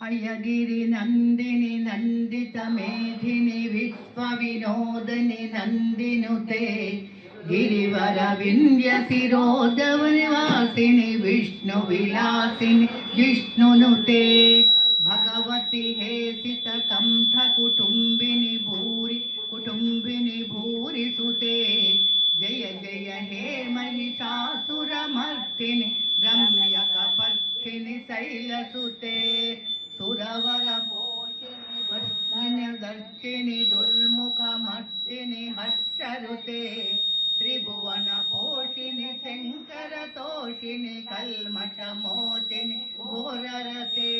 नन्दिनि नन्दित मेधिनि विश्वविनोदनि नन्दिनुते गिरिवर विन्द्यशिरोदनिवासिनि विष्णुविलासिनि जिष्णुनुते भगवति हे सितकण्ठ कुटुम्बिनि भूरि कुटुम्बिनि भूरि सुते जय जय हे महिषासुरमर्दिनि रम्यकपर्दिनि शैलसुते सुरवर वर्धिनि दर्शिनि दुर्मुखमर्दिनि हर्षरुते त्रिभुवनपोषिनि शङ्करतोषिनि कल्मषमोचिनि घोररते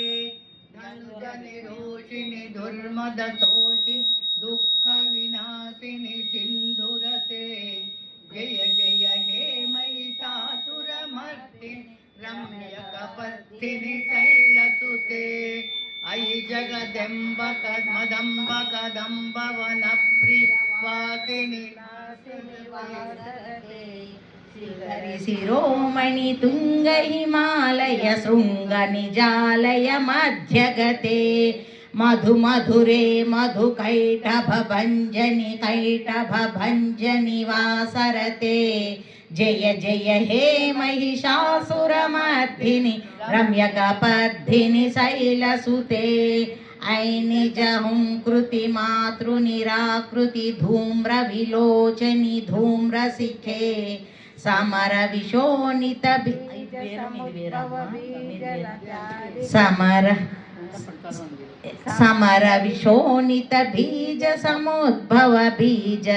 धनुजनिरोषिनि दुर्मदतोषिनि दुःखविनाशिनि सिन्धुरते जय म्बकदम्ब कदम्बवनप्रियवासिनिवासरे श्रीवरि कदम्ब तुङ्गहि मालय तुङ्गहिमालय शृङ्गनिजालय मध्यगते मधु मधुरे मधुकैटभञ्जनि कैटभञ्जनि वासरते जय जय हे महिषासुरमर्दिनि रम्यकपद्धिनि मातृ निराकृति धूम्र विलोचनी धूम्र सिखे, समर समर विशोणित बीज समुद्भव बीज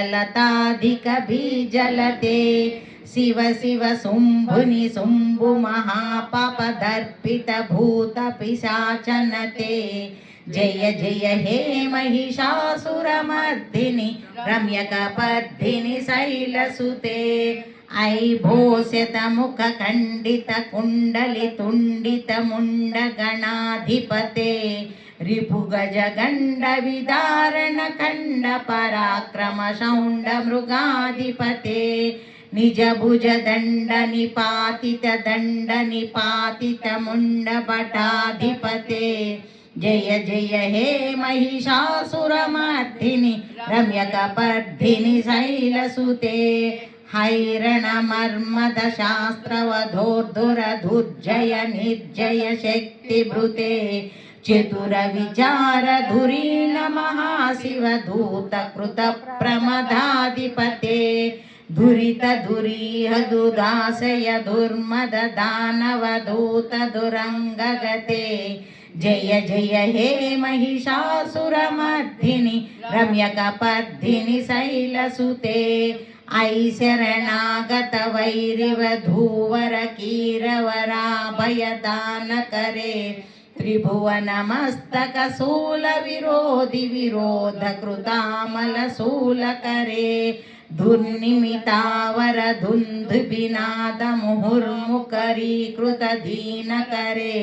बीजलते శివ శివ శుంభుని శుంభు మహాపపదర్పితభూతపిశాచనతే జయ జయ హే మహిషాసురమర్దిని రమ్యకపద్ధిని శైలసుతే. ఐ భూస్యతముఖ ఖండిత కుండలి తుండితముండ గణాధిపతే రిపుగజగండ విదారణ ఖండ పరాక్రమ శౌండ మృగాధిపతే पराक्रम शौण्ड मृगाधिपते निज भुज दण्ड निपातित दण्ड निपातित मुण्ड भटाधिपते जय जय, हे महिषासुरमर्दिनि रम्यकपर्दिनि शैलसुते। हैरणमर्मद शास्त्रवधोर्धुरधुर्जय निर्जय शक्तिभृते चतुरविचार धुरीण महाशिवधूत कृत प्रमदाधिपते धुरित धुरीह दुदासय दुर्मद दानवधूत दुरङ्गगते जय जय हे महिषासुरमर्दिनि रम्यकपर्दिनि शैलसुते ऐ शरणागत वैरिवधूवर कीरवराभयदानकरे त्रिभुवनमस्तकशूलविरोधि विरोधकृतामलशूलकरे दुर्निमितावरधुन्धुबिनादमुहुर्मुकरीकृतदीनकरे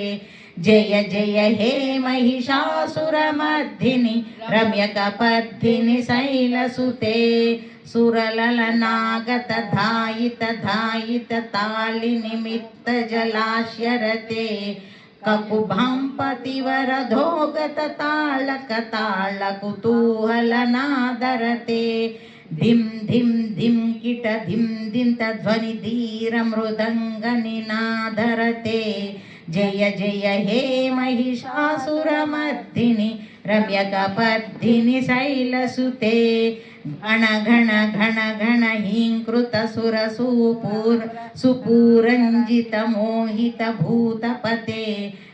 जय जय हे महिषासुरमर्धिनि रम्यकपद्धिनि शैलसुते। सुरललनागतधायित धायित पतिवरधोगततालकतालकुतूहलनादरते जलाशरते धिं धिं धिं किट धिं धिं धीरमृदङ्गनिनादरते जय जय हे महिषासुरमर्दिनि रम्यकपर्दिनि शैलसुते घण घण घण घण हीङ्कृत सुरसूपूर सुपूरञ्जित मोहित भूतपते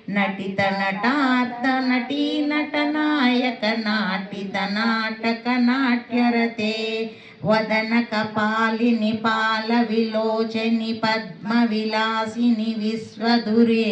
नटित नटार्थ नटी नटनायक नाटित नाटक नाट्यरते वदन कपालिनि पालविलोचनि पद्मविलासिनि विश्वधुरे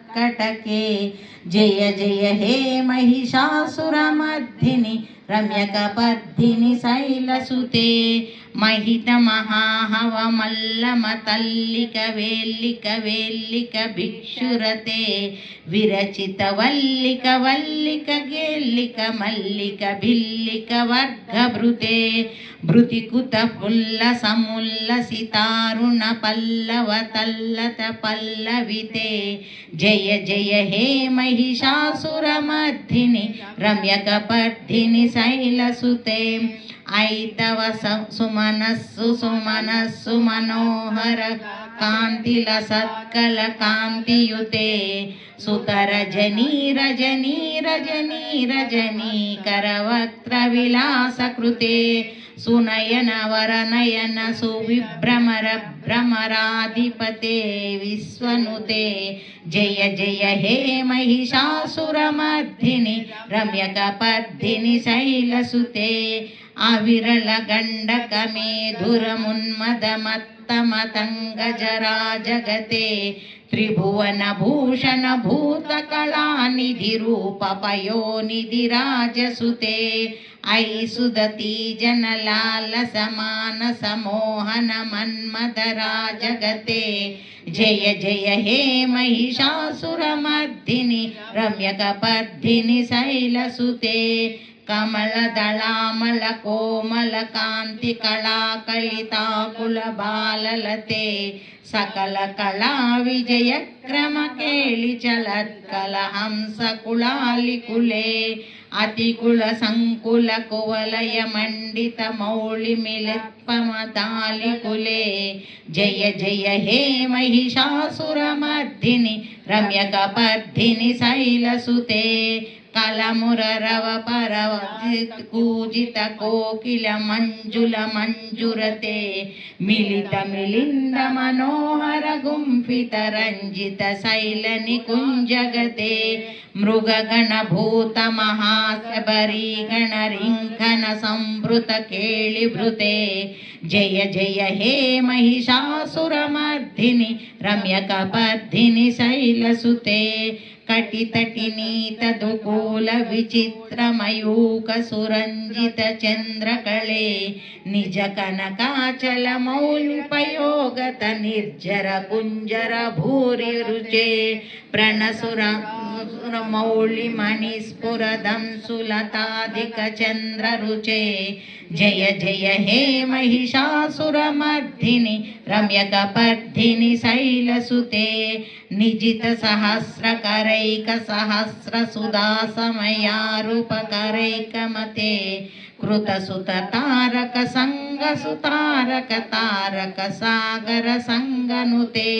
सङ्ग जय जय हे रसद्भट రమ్యకపద్ధిని శైలసుతే మహిత మహాహవ మల్లమ తల్లిక వేల్లిక వేల్లిక భిక్షురతే విరచిత వల్లిక వల్లిక గేల్లిక మల్లిక భిల్లిక వర్గభృతే భృతికుత పుల్ల సముల్ల సితారుణ పల్లవ తల్లత పల్లవితే జయ జయ హే మహిషాసురమర్ధిని రమ్యకపర్ధిని స శైలసుతే. ఐతవ సుమనస్సు సుమనస్సు మనోహర కాంతిల సత్కల కాంతియుతే. సుతరజనీ రజనీ రజనీ రజనీ కరవక్త్ర విలాస కృతే సునయన వరనయన సువిభ్రమర భ్రమరాధిపతే విశ్వనుతే జయ జయ హే మహిషాసురమర్ధిని రమ్యకపర్ధిని శైలసుతే అవిరళ గండక మేధురమున్మద మత్తమతంగజరా జగతే త్రిభువన భూషణ భూత కళానిధి రూప పయోనిధి రాజసుతే ఐ సుదతి జనలాల సమాన సమోహన మన్మదరా జగతే జయ జయ హే మహిషాసురమర్ధిని రమ్యకపర్ధిని అతికుల సంకుల కువలయ మండిత మౌళి మిలత్పమ తాలికులే. జయ జయ హే మహిషాసురమర్ధిని రమ్యక పర్ధిని శైలసుతే. कलमुरव पूजित कोकिल मंजुल मंजुरते मिलित मिलिंद मनोहर गुंफित रंजित शैल निकुंजगते मृग गण भूत निकुञ्जगते गण महाशबरीगणरिङ्कन संभृत केळिभृते। जय जय, हे महिषासुरमर्धिनि रम्यकपर्धिनि शैलसुते। రమ్యకపర్ధిని శైలసుతే నిజిత సహస్రకరైక సహస్ర मौलिमणिस्फुरदं सुलतादिकचन्द्ररुचे। जय जय हे महिषासुरमर्धिनि रम्यकपर्धिनि शैलसुते। निजितसहस्रकरैकसहस्रसुदासमयारूपकरैकमते कृतसुत तारक संग सुतारक तारक सागर संगनुते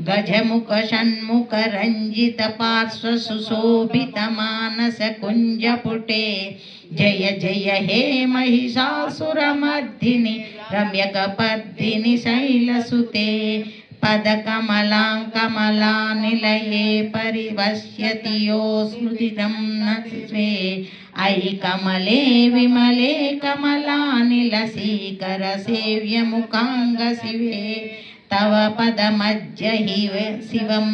गज मुख षण्मुख रंजित पार्श्व सुशोभित मानस कुंज पुटे जय जय, हे महिषासुर मर्दिनी रम्य महिषासुरमर्दिनि शैल सुते నస్వే ఐ కమలే విమలే కమలానిలసీకర సేవ్యముఖాంగ శివే తవ పదమజ్జ హి तव पदमज्जहिवे शिवं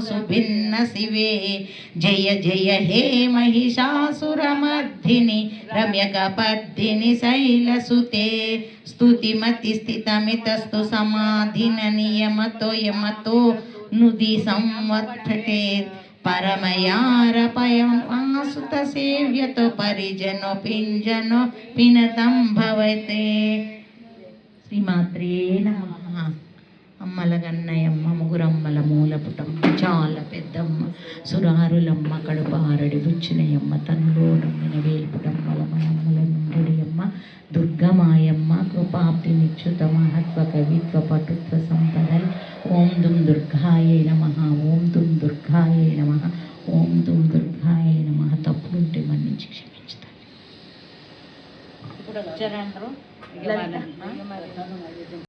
सुभिन्न शिवे जय जय, हे महिषासुरमर्धिनि रम्यकपर्धिनि शैलसुते। स्तुतिमतिस्थितमितस्तु समाधिननियमतो यमतो नुदि परमयारपयमासुत सेव्यतो परिजनो पिञ्जनो पिनतं भवते। శ్రీమాత్రే నమ. అమ్మల గన్నయమ్మ ముగురమ్మల మూలపుటమ్మ చాలా పెద్దమ్మ సురారులమ్మ కడుపారడి బుచ్చినయమ్మ తనులో నమ్మిన వేల్పుటమ్మల మయమ్మల నుండి దుర్గమాయమ్మ కృపాప్తి నిచ్యుత మహత్వ కవిత్వ పటుత్వ సంపదల్ ఓం దుం దుర్గాయ నమ.